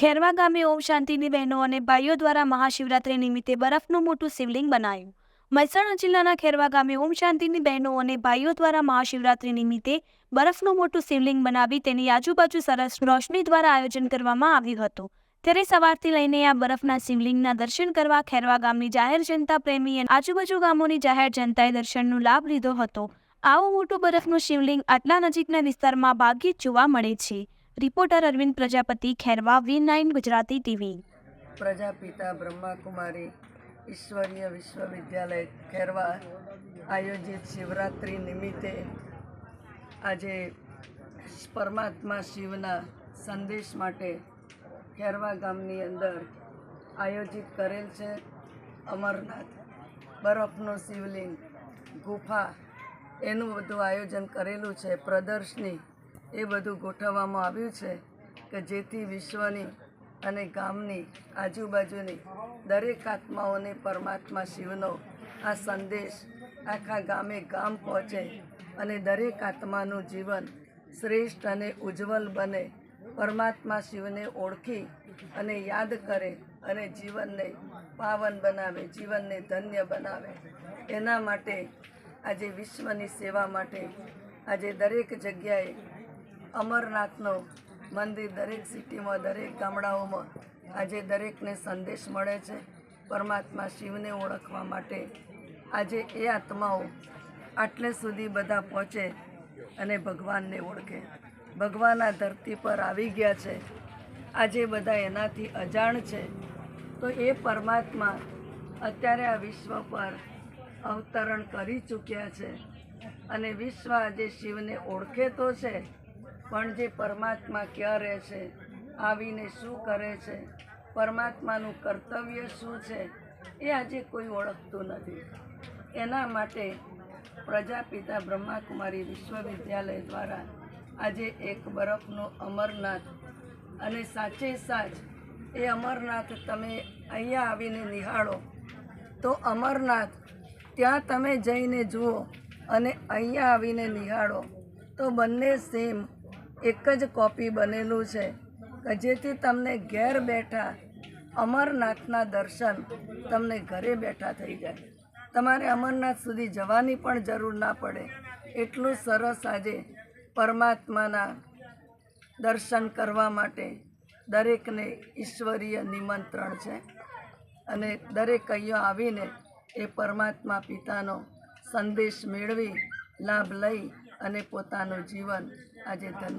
ખેરવા ગામે ઓમ શાંતિની બહેનો અને ભાઈઓ દ્વારા મહાશિવરાત્રી નિમિત્તે બરફનું મોટું શિવલિંગ બનાવ્યું મહેસાણા જિલ્લાના ખેરવા ગામે ઓમ શાંતિની બહેનો અને ભાઈઓ દ્વારા મહાશિવરાત્રી નિમિત્તે બરફનું મોટું શિવલિંગ બનાવી તેની આજુબાજુ સરસ રોશની દ્વારા આયોજન કરવામાં આવ્યું હતું. ત્યારે સવારથી લઈને આ બરફના શિવલિંગના દર્શન કરવા ખેરવા ગામની જાહેર જનતા પ્રેમી અને આજુબાજુ ગામોની જાહેર જનતાએ દર્શનનો લાભ લીધો હતો. આવું મોટું બરફનું શિવલિંગ આટલા નજીકના વિસ્તારમાં ભાગ્યે જ જોવા મળે છે. Reporter Arvind Prajapati, Kherva, V nine Gujarati TV. Prajapita Brahmakumari Ishwariya Vishwavidyalaya Kherva આયોજિત શિવરાત્રિ નિમિત્તે આજે પરમાત્મા શિવના સંદેશ માટે ખેરવા ગામની અંદર આયોજિત કરેલ છે. અમરનાથ બરફનું શિવલિંગ ગુફા, એનું બધું આયોજન કરેલું છે. પ્રદર્શની એ બધું ગોઠવવામાં આવ્યું છે કે જેથી વિશ્વની અને ગામની આજુબાજુની દરેક આત્માઓને પરમાત્મા શિવનો આ સંદેશ આખા ગામે ગામ પહોંચે અને દરેક આત્માનું જીવન શ્રેષ્ઠ અને ઉજ્જવલ બને. પરમાત્મા શિવને ઓળખી અને યાદ કરે અને જીવનને પાવન બનાવે, જીવનને ધન્ય બનાવે. એના માટે આજે વિશ્વની સેવા માટે આજે દરેક જગ્યાએ અમરનાથનો મંદિર દરેક સિટીમાં, દરેક ગામડાઓમાં આજે દરેકને સંદેશ મળે છે. પરમાત્મા શિવને ઓળખવા માટે આજે એ આત્માઓ આટલે સુધી બધા પહોંચે અને ભગવાનને ઓળખે. ભગવાન આ ધરતી પર આવી ગયા છે. આજે બધા એનાથી અજાણ છે. તો એ પરમાત્મા અત્યારે આ વિશ્વ પર અવતરણ કરી ચૂક્યા છે અને વિશ્વ આજે શિવને ઓળખે તો છે પણ જે પરમાત્મા ક્યાં રહે છે આવીને શું કરે છે, પરમાત્માનું કર્તવ્ય શું છે, એ આજે કોઈ ઓળખતું નથી. એના માટે પ્રજાપિતા બ્રહ્માકુમારી વિશ્વવિદ્યાલય દ્વારા આજે એક બરફનો અમરનાથ અને સાચે સાચ એ અમરનાથ તમે અહીંયા આવીને નિહાળો, તો અમરનાથ ત્યાં તમે જઈને જુઓ અને અહીંયા આવીને નિહાળો, તો બંને સેમ એક જ કોપી બનેલું છે કે જેથી તમને ઘેર બેઠા અમરનાથના દર્શન તમને ઘરે બેઠા થઈ જાય. તમારે અમરનાથ સુધી જવાની પણ જરૂર ના પડે. એટલું સરસ આજે પરમાત્માના દર્શન કરવા માટે દરેકને ઈશ્વરીય નિમંત્રણ છે. અને દરેક અહીંયા આવીને એ પરમાત્મા પિતાનો સંદેશ મેળવી, લાભ લઈ અને પોતાનું જીવન આજે ધન્ય